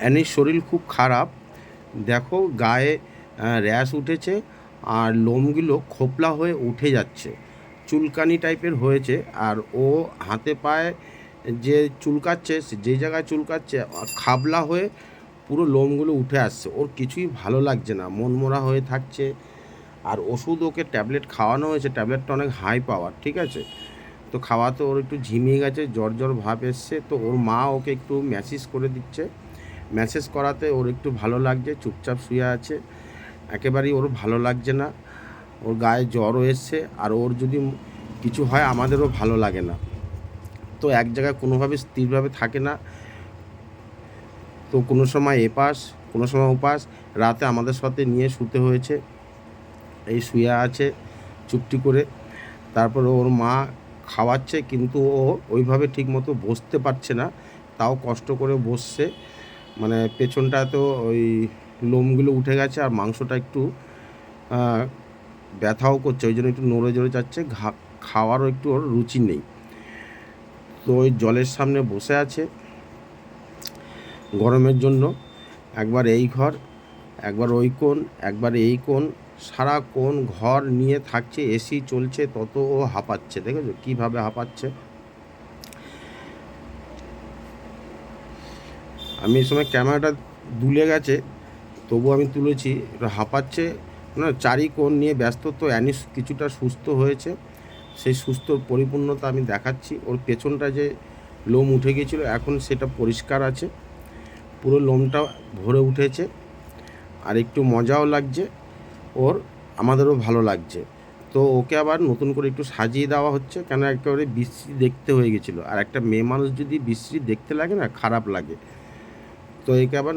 অ্যানির শরীর খুব খারাপ। দেখো গায়ে র্যাশ উঠেছে আর লোমগুলো খোপলা হয়ে উঠে যাচ্ছে। চুলকানি টাইপের হয়েছে আর ও হাতে পায়ে যে চুলকাচ্ছে যে জায়গায় চুলকাচ্ছে, খাবলা হয়ে পুরো লোমগুলো উঠে আসছে। ওর কিছুই ভালো লাগছে না, মনমরা হয়ে থাকছে। আর ওষুধ ওকে ট্যাবলেট খাওয়ানো হয়েছে, ট্যাবলেটটা অনেক হাই পাওয়ার, ঠিক আছে? তো খাওয়াতে ওর একটু ঝিমিয়ে গেছে, জ্বর জ্বর ভাব এসছে। তো ওর মা ওকে একটু ম্যাসেজ করে দিচ্ছে। ম্যাসেজ করাতে ওর একটু ভালো লাগছে, চুপচাপ শুয়ে আছে। একেবারেই ওর ভালো লাগছে না। ওর গায়ে জ্বরও এসছে আর ওর যদি কিছু হয় আমাদেরও ভালো লাগে না। তো এক জায়গায় কোনোভাবে স্থিরভাবে থাকে না। তো কোনো সময় এপাশ, কোনো সময় ওপাশ। রাতে আমাদের সাথে নিয়ে শুতে হয়েছে। এই শুয়ে আছে চুপটি করে। তারপর ওর মা খাওয়াচ্ছে কিন্তু ও ওইভাবে ঠিকমতো বসতে পারছে না। তাও কষ্ট করে বসছে। মানে পেছনটা তো ওই লোমগুলো উঠে গেছে আর মাংসটা একটু ব্যথাও করছে, ওই জন্য একটু নড়ে জড়ে যাচ্ছে, ঘা, খাওয়ারও একটু ওর রুচি নেই। তো ওই জলের সামনে বসে আছে, গরমের জন্য। একবার এই ঘর, একবার ওই কোণ, একবার এই কোণ, সারা কোণ ঘর নিয়ে থাকছে, এসি চলছে, তত ও হাঁপাচ্ছে, দেখেছ? কীভাবে হাঁপাচ্ছে? আমি এই সময় ক্যামেরাটা দুলে গেছে তবু আমি তুলেছি হাঁপাচ্ছে না চারি কোণ নিয়ে ব্যস্ত, তো অ্যানিস কিছুটা সুস্থ হয়েছে, সেই সুস্থ পরিপূর্ণতা আমি দেখাচ্ছি, ওর পেছনটা যে লোম উঠে গিয়েছিল এখন সেটা পরিষ্কার আছে, পুরো লোমটা ভরে উঠেছে, আর একটু মজাও লাগছে, ওর আমাদেরও ভালো লাগছে, তো ওকে আবার নতুন করে একটু সাজিয়ে দেওয়া হচ্ছে, কেন একেবারে বিশ্রী দেখতে হয়ে গেছিল, আর একটা মেয়ে মানুষ যদি বিশ্রী দেখতে লাগে না, খারাপ লাগে তো একে আবার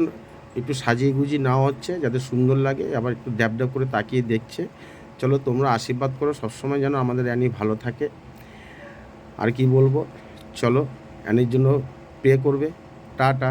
একটু সাজিয়ে গুজিয়ে নেওয়া হচ্ছে, যাতে সুন্দর লাগে। আবার একটু ড্যাব ড্যাব করে তাকিয়ে দেখছে। চলো তোমরা আশীর্বাদ করো, সবসময় যেন আমাদের অ্যানি ভালো থাকে। আর কি বলব? চলো, অ্যানির জন্য প্রে করবে। টাটা।